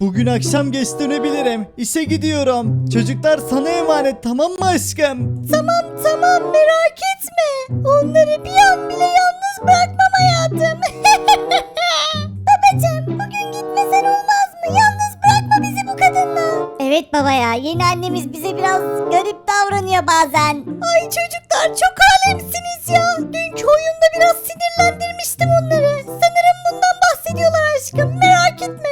Bugün akşam geç dönebilirim. İşe gidiyorum. Çocuklar sana emanet tamam mı aşkım? Tamam tamam merak etme. Onları bir an bile yalnız bırakmam hayatım. Babacım bugün gitmesen olmaz mı? Yalnız bırakma bizi bu kadınla. Evet baba ya yeni annemiz bize biraz garip davranıyor bazen. Ay çocuklar çok alemsiniz ya. Dünkü oyunda biraz sinirlendirmiştim onları. Sanırım bundan bahsediyorlar aşkım. Merak etme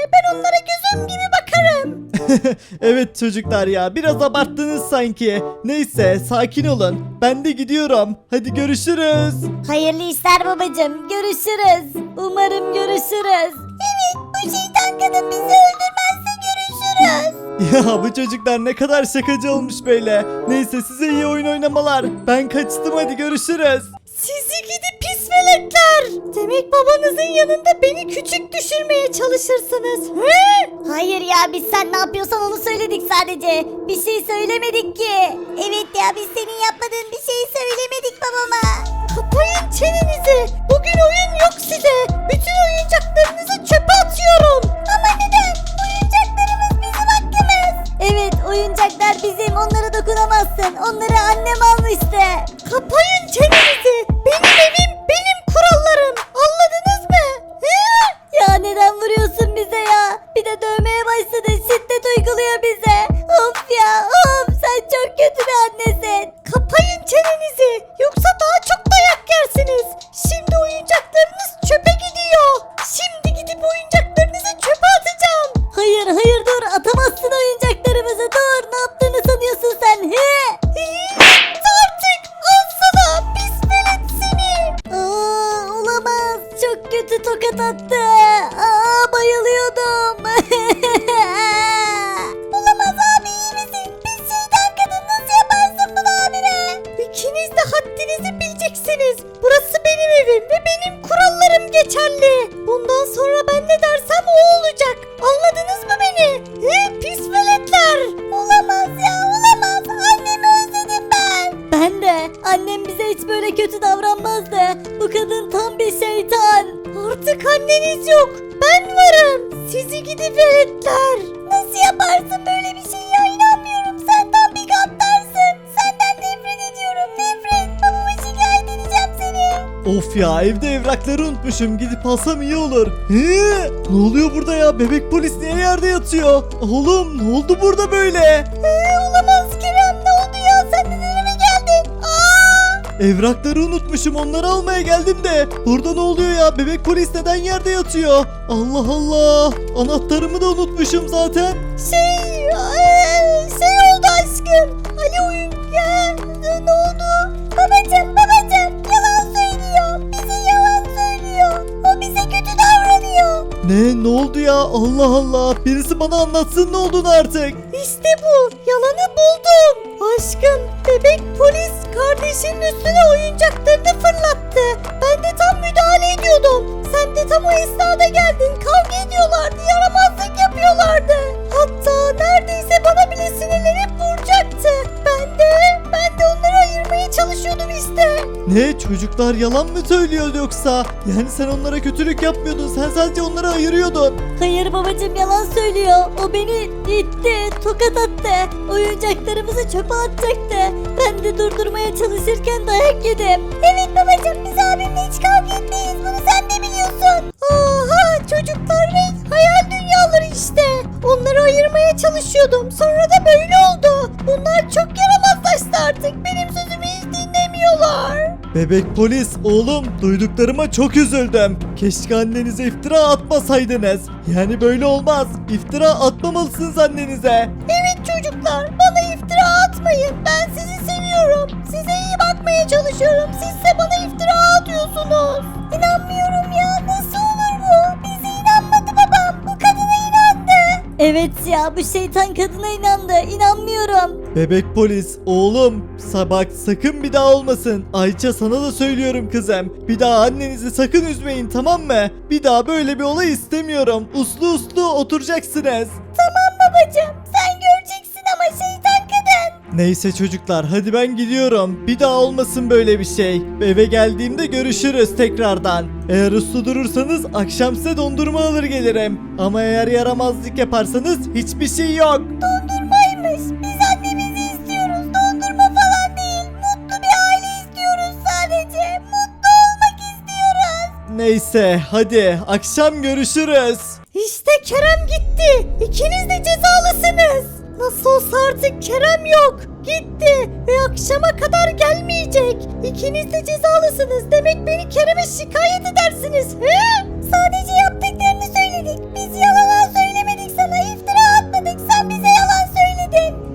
evet çocuklar ya biraz abarttınız sanki. Neyse sakin olun. Ben de gidiyorum. Hadi görüşürüz. Hayırlı işler babacım. Görüşürüz. Umarım görüşürüz. Evet bu şeytan kadın bizi öldürmezse görüşürüz. Ya bu çocuklar ne kadar şakacı olmuş böyle. Neyse size iyi oyun oynamalar. Ben kaçtım hadi görüşürüz. Sizi gidi pis veletler. Demek babanızın yanında beni küçük düşürmeye çalışırsınız. He? Hayır ya biz sen ne yapıyorsan onu söyledik sadece. Bir şey söylemedik ki. Evet ya biz senin yapmadığın bir şeyi söylemedik babama. Kapayın çenenizi. Bugün oyun yok size. Bütün oyuncaklarınızı çöpe atıyorum. Ama neden? Oyuncaklarımız bizim hakkımız. Evet oyuncaklar bizim. Onlara dokunamazsın. Onları annem almıştı. Kapayın çenenizi. Benim evim de dövmeye başladı. Şiddet uyguluyor bize. Of ya of sen çok kötü bir annesin. Kapayın çenenizi. Yoksa daha çok dayak yersiniz. Şimdi oyuncaklarınız çöpe gidiyor. Şimdi gidip oyuncaklarınızı çöpe atacağım. Hayır hayır dur atamazsın oyuncaklarımızı dur. Ne yaptığını sanıyorsun sen he? artık al sana pis olamaz çok kötü tokat attı. Aa, bayılıyordum. olamaz abi iyi misin? Pis şeytan kadın nasıl yaparsın bunu abime? İkiniz de haddinizi bileceksiniz. Burası benim evim ve benim kurallarım geçerli. Bundan sonra ben ne dersem o olacak. Anladınız mı beni? He, pis veletler. Olamaz ya olamaz. Annemi özledim ben. Ben de. Annem bize hiç böyle kötü davranmazdı. Bu kadın tam bir şeytan. Artık anneniz yok. Ben varım. Sizi gidi veletler. Nasıl yaparsın böyle bir şey ya inanmıyorum. Sen tam bir gaddarsın. Senden nefret ediyorum nefret. Babama şikayet edeceğim seni. Of ya evde evrakları unutmuşum. Gidip alsam iyi olur. He? Ne oluyor burada ya? Bebek polis niye yerde yatıyor? Oğlum ne oldu burada böyle? Evrakları unutmuşum onları almaya geldim de. Burada ne oluyor ya? Bebek polis neden yerde yatıyor? Allah Allah. Anahtarımı da unutmuşum zaten. Şey, eee, şey oldu aşkım. Ali oyun ya, ne oldu? Babacım, babacım yalan söylüyor. Bize yalan söylüyor. O bize kötü davranıyor. Ne ne oldu ya? Allah Allah. Birisi bana anlatsın ne olduğunu artık. İşte bu, yalanı buldum. Aşkım, bebek polis kardeşinin üstüne oyuncaklarını fırlattı. Ben de tam müdahale ediyordum. Sen de tam o esnada geldin. Ne çocuklar yalan mı söylüyor yoksa? Yani sen onlara kötülük yapmıyordun. Sen sadece onları ayırıyordun. Hayır babacım yalan söylüyor. O beni itti, tokat attı. Oyuncaklarımızı çöpe atacaktı. Ben de durdurmaya çalışırken dayak yedim. Evet babacım biz abimle hiç kavga etmeyiz. Bunu sen de biliyorsun. Oha çocuklar ve hayal dünyaları işte. Onları ayırmaya çalışıyordum. Sonra da böyle oldu. Bunlar çok yaramazlaştı artık. Dinlemiyorlar. Bebek polis oğlum duyduklarıma çok üzüldüm. Keşke annenize iftira atmasaydınız. Yani böyle olmaz. İftira atmamalısınız annenize. Evet çocuklar bana iftira atmayın. Ben sizi seviyorum. Size iyi bakmaya çalışıyorum. Sizse bana iftira atıyorsunuz. İnanmıyorum ya. Nasıl olur bu? Bize inanmadı babam. Bu kadına inandı. Evet ya bu şeytan kadına inandı. İnanmıyorum. Bebek polis oğlum sa- bak sakın bir daha olmasın. Ayça sana da söylüyorum kızım. Bir daha annenizi sakın üzmeyin tamam mı? Bir daha böyle bir olay istemiyorum. Uslu uslu oturacaksınız. Tamam babacığım. Sen göreceksin ama şeytan kadın. Neyse çocuklar hadi ben gidiyorum. Bir daha olmasın böyle bir şey. Eve geldiğimde görüşürüz tekrardan. Eğer uslu durursanız akşam size dondurma alır gelirim. Ama eğer yaramazlık yaparsanız hiçbir şey yok. Dondurmaymış. Neyse hadi akşam görüşürüz. İşte Kerem gitti. İkiniz de cezalısınız. Nasıl olsa artık Kerem yok. Gitti ve akşama kadar gelmeyecek. İkiniz de cezalısınız. Demek beni Kerem'e şikayet edersiniz. He? Sadece yaptıklarını söyledik. Biz yalan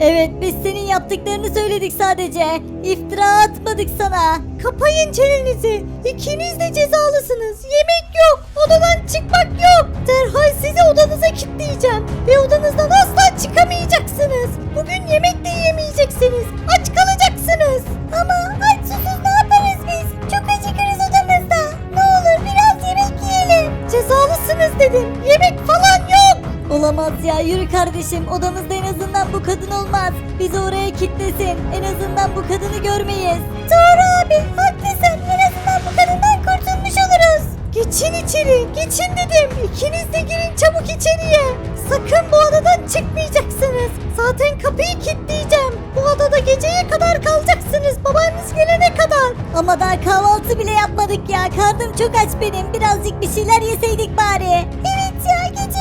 Evet biz senin yaptıklarını söyledik sadece. İftira atmadık sana. Kapayın çenenizi. İkiniz de cezalısınız. Yemek yok. Odadan çıkmak yok. Derhal sizi odanıza kilitleyeceğim. Ve odanızdan asla çıkamayacaksınız. Bugün yemek de yemeyeceksiniz. Aç kalacaksınız. Ama aç susuz ne yaparız biz? Çok acıkırız odamızda. Ne olur biraz yemek yiyelim. Cezalısınız dedim. Yemek falan yok. Olamaz ya yürü kardeşim odamızda kadın olmaz. Bizi oraya kilitlesin en azından bu kadını görmeyiz. Doğru abi haklısın en azından bu kadından kurtulmuş oluruz. Geçin içeri geçin dedim İkiniz de girin çabuk içeriye. Sakın bu odadan çıkmayacaksınız. Zaten kapıyı kilitleyeceğim. Bu odada geceye kadar kalacaksınız babanız gelene kadar. Ama daha kahvaltı bile yapmadık ya karnım çok aç benim birazcık bir şeyler yeseydik bari. Evet ya geceye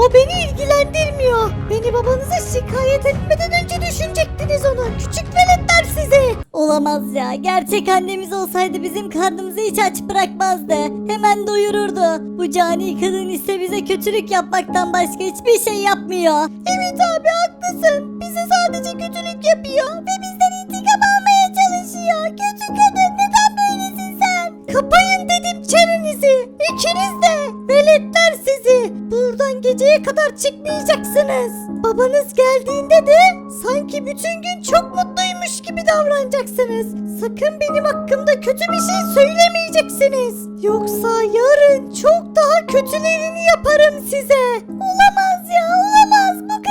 O beni ilgilendirmiyor. Beni babanıza şikayet etmeden önce düşünecektiniz onu. Küçük veletler sizi. Olamaz ya. Gerçek annemiz olsaydı bizim karnımızı hiç aç bırakmazdı. Hemen doyururdu. Bu cani kadın ise bize kötülük yapmaktan başka hiçbir şey yapmıyor. Evet abi haklısın. Bize sadece kötülük yapıyor. Ve bizden intikam almaya çalışıyor. Kötü kadın neden böylesin sen? Kapayın dedim çenenizi. İkiniz de. Veletler sizi. Buradan geceye kadar çıkmayacaksınız. Babanız geldiğinde de sanki bütün gün çok mutluymuş gibi davranacaksınız. Sakın benim hakkımda kötü bir şey söylemeyeceksiniz. Yoksa yarın çok daha kötülerini yaparım size. Olamaz ya olamaz. Bu şeytan.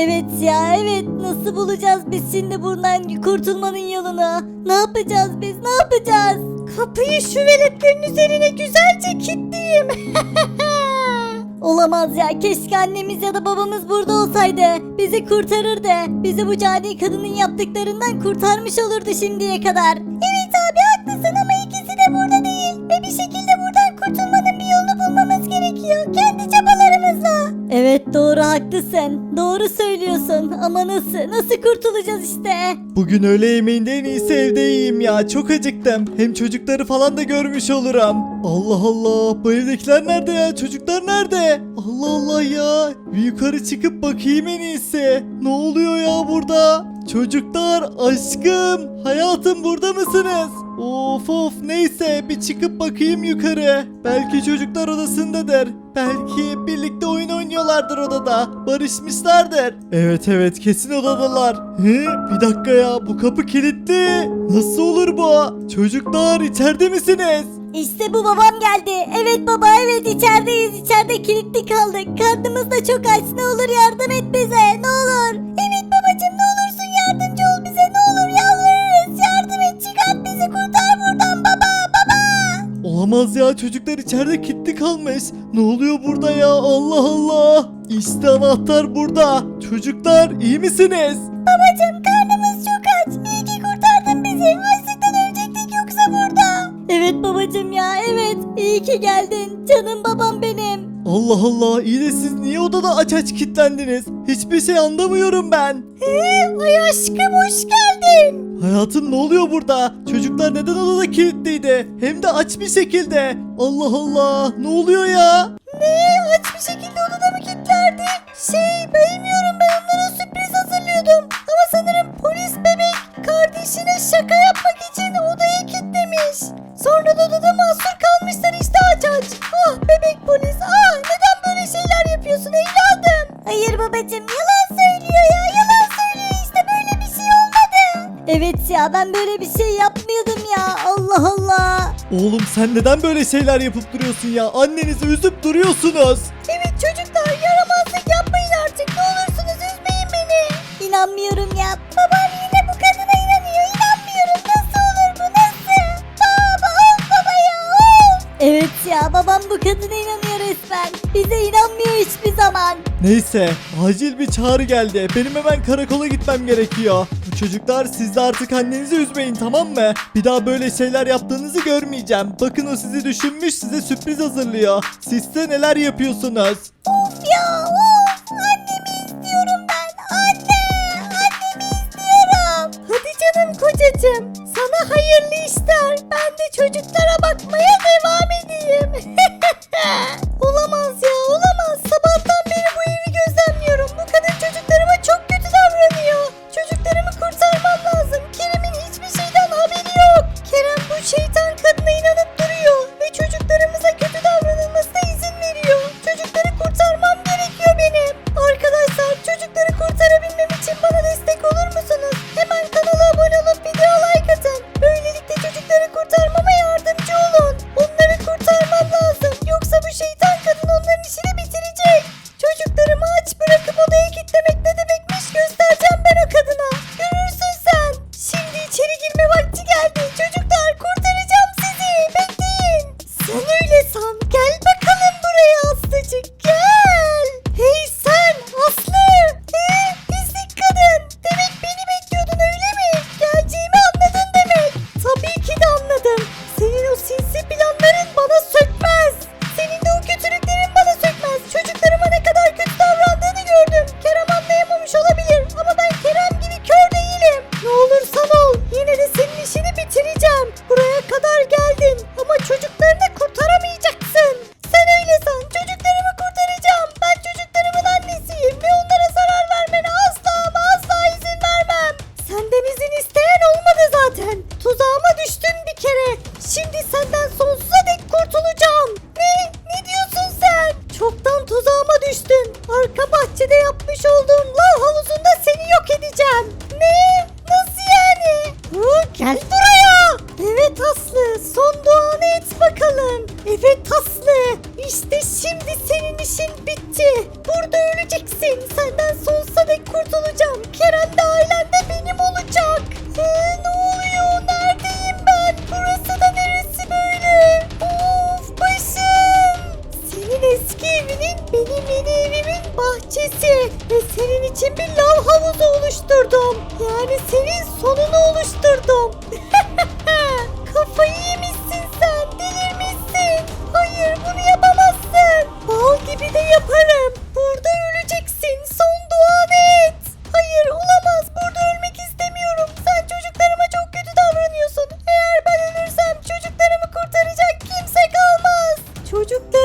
Evet ya evet. Nasıl bulacağız biz şimdi buradan kurtulmanın yolunu? Ne yapacağız biz ne yapacağız? Kapıyı şu veletlerin üzerine güzelce kilitleyeyim. Olamaz ya keşke annemiz ya da babamız burada olsaydı. Bizi kurtarırdı. Bizi bu cani kadının yaptıklarından kurtarmış olurdu şimdiye kadar. Evet Evet doğru haklısın. Doğru söylüyorsun ama nasıl? Nasıl kurtulacağız işte? Bugün öğle yemeğinde en iyisi evde yiyeyim ya. Çok acıktım. Hem çocukları falan da görmüş olurum. Allah Allah. Bu evdekiler nerede ya? Çocuklar nerede? Allah Allah ya. Bir yukarı çıkıp bakayım en iyisi. Ne oluyor ya burada? Çocuklar aşkım. Hayatım burada mısınız? Of of neyse bir çıkıp bakayım yukarı. Belki çocuklar odasındadır. Belki birlikte oyun oynuyorlardır odada. Barışmışlardır. Evet evet kesin odadalar. He, bir dakika ya bu kapı kilitli. Nasıl olur bu? Çocuklar içeride misiniz? İşte bu babam geldi. Evet baba evet içerideyiz. İçeride kilitli kaldık. Karnımız da çok aç. Ne olur yardım et bize. Ne olur. Evet babacığım ne olursun Olamaz ya çocuklar içeride kilitli kalmış. Ne oluyor burada ya Allah Allah. İşte anahtar burada. Çocuklar iyi misiniz? Babacığım karnımız çok aç. İyi ki kurtardın bizi. Açlıktan ölecektik yoksa burada. Evet babacığım ya evet. İyi ki geldin. Canım babam benim. Allah Allah iyi de siz niye odada aç aç kilitlendiniz? Hiçbir şey anlamıyorum ben. Ee, ay aşkım hoş geldin. Hayatım ne oluyor burada? Çocuklar neden odada kilitliydi? Hem de aç bir şekilde. Allah Allah ne oluyor ya? Ne? Aç bir şekilde odada mı kilitlerdi? Şey bilmiyorum ben onlara sürpriz hazırlıyordum. Ama sanırım polis bebek kardeşine şaka yapmak için odayı kilitlemiş. Sonra da odada mahsur kalmışlar işte aç aç. Ah bebek polis ah neden böyle şeyler yapıyorsun evladım? Hayır babacım yalan Evet ya ben böyle bir şey yapmıyordum ya Allah Allah. Oğlum sen neden böyle şeyler yapıp duruyorsun ya? Annenizi üzüp duruyorsunuz. Evet çocuklar yaramazlık yapmayın artık ne olursunuz üzmeyin beni. İnanmıyorum ya. Babam yine bu kadına inanıyor. İnanmıyorum. Nasıl olur bu nasıl? Baba of baba ya of. Evet ya babam bu kadına inanıyor resmen. Bize inanmıyor hiçbir zaman. Neyse acil bir çağrı geldi. Benim hemen karakola gitmem gerekiyor. Bu çocuklar siz de artık annenizi üzmeyin tamam mı? Bir daha böyle şeyler yaptığınızı görmeyeceğim. Bakın o sizi düşünmüş size sürpriz hazırlıyor. Sizse neler yapıyorsunuz? Of ya of. Annemi istiyorum ben. Anne. Annemi istiyorum. Hadi canım kocacığım. Sana hayırlı işler. Ben de çocuklara bakmaya devam edeyim. olamaz ya olamaz. Düştün. Arka bahçede yapmış olduğum lav havuzunda seni yok edeceğim. Ne? Nasıl yani? Hı, gel buraya. Evet Aslı son duanı et bakalım. Evet Aslı bahçesi. Ve senin için bir lav havuzu oluşturdum. Yani senin sonunu oluşturdum. Kafayı yemişsin sen. Delirmişsin. Hayır bunu yapamazsın. Bal gibi de yaparım. Burada öleceksin. Son duanı et. Hayır olamaz. Burada ölmek istemiyorum. Sen çocuklarıma çok kötü davranıyorsun. Eğer ben ölürsem çocuklarımı kurtaracak kimse kalmaz. Çocuklarını kimse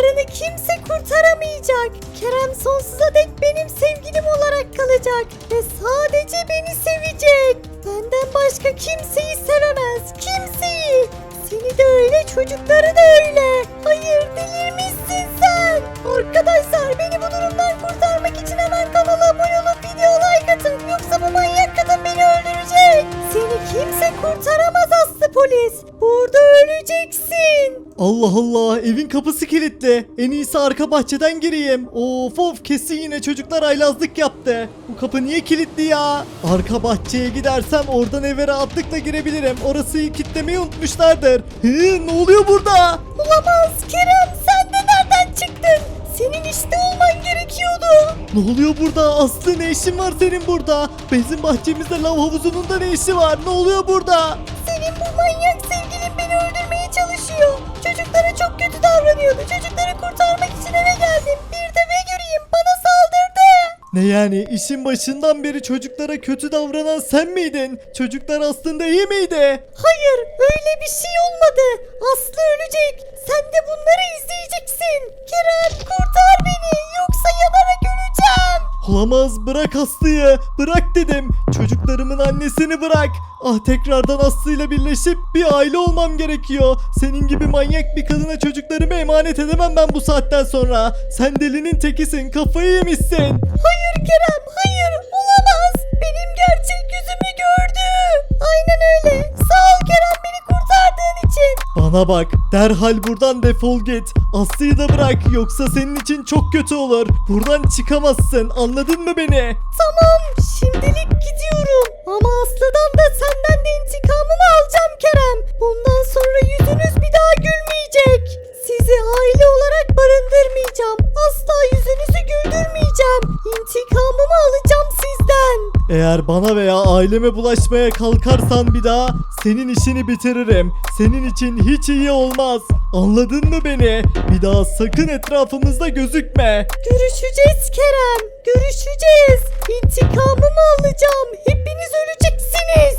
kurtaramayacak. Kerem sonsuza dek benim sevgilim olarak kalacak. Ve sadece beni sevecek. Benden başka kimseyi sevemez. Kimseyi. Seni de öyle çocukları da öyle. Hayır delirmişsin sen. Arkadaşlar beni bu durumdan kurtarmak için hemen kanala abone olup video like atın. Yoksa bu manyak kadın beni öldürecek. Seni kimse kurtaramaz Aslı polis. Burada öleceksin. Allah Allah evin kapısı kilitli. En iyisi arka bahçeden gireyim. Of of kesin yine çocuklar aylazlık yaptı. Bu kapı niye kilitli ya? Arka bahçeye gidersem oradan eve rahatlıkla girebilirim. Orası kilitlemeyi unutmuşlardır. Hı, ne oluyor burada? Olamaz Kerem sen de nereden çıktın? Senin işte olman gerekiyordu. Ne oluyor burada? Aslı ne işin var senin burada? Benzin bahçemizde lav havuzunun da ne işi var? Ne oluyor burada? Senin bu manyak sevgilin beni öldürmeye çalışıyor. Ne yani işin başından beri çocuklara kötü davranan sen miydin? Çocuklar aslında iyi miydi? Hayır öyle bir şey olmadı. Aslı ölecek. Sen de bunları izleyeceksin. Kerem kurtar beni yoksa yanarak öleceğim. Olamaz bırak Aslı'yı. Bırak dedim. Çocuklarımın annesini bırak. Ah tekrardan Aslı'yla birleşip bir aile olmam gerekiyor. Senin gibi manyak bir kadına çocuklarımı emanet edemem ben bu saatten sonra. Sen delinin tekisin kafayı yemişsin. Hayır Kerem hayır olamaz. Benim gerçek yüzümü gördü. Aynen öyle. Sağ ol Kerem beni kurtardığın için. Bana bak derhal buradan defol git. Aslı'yı da bırak yoksa senin için çok kötü olur. Buradan çıkamazsın anladın mı beni? Tamam şimdilik gidiyorum. Ama Aslı'dan da senden de intikamımı alacağım Eğer bana veya aileme bulaşmaya kalkarsan bir daha senin işini bitiririm. Senin için hiç iyi olmaz. Anladın mı beni? Bir daha sakın etrafımızda gözükme. Görüşeceğiz Kerem. Görüşeceğiz. İntikamımı alacağım. Hepiniz öleceksiniz.